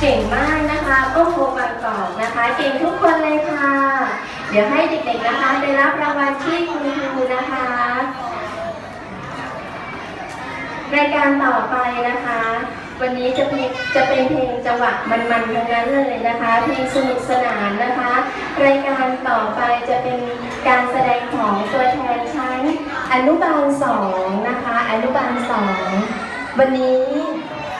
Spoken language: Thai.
เก่งมากนโคบางกอกนะคะ เก่งทุกคนเลยค่ะ เดี๋ยวให้เด็กๆนะคะได้รับรางวัลที่คุณครูนะคะรายการต่อไปนะคะ วันนี้จะเป็นจะเป็นเพลงจังหวะมันๆทั้งนั้นเลยนะคะเพลงสนุกสนานนะคะ รายการต่อไปจะเป็นการแสดงของตัวแทนชั้นอนุบาลสองนะคะ อนุบาลสองวันนี้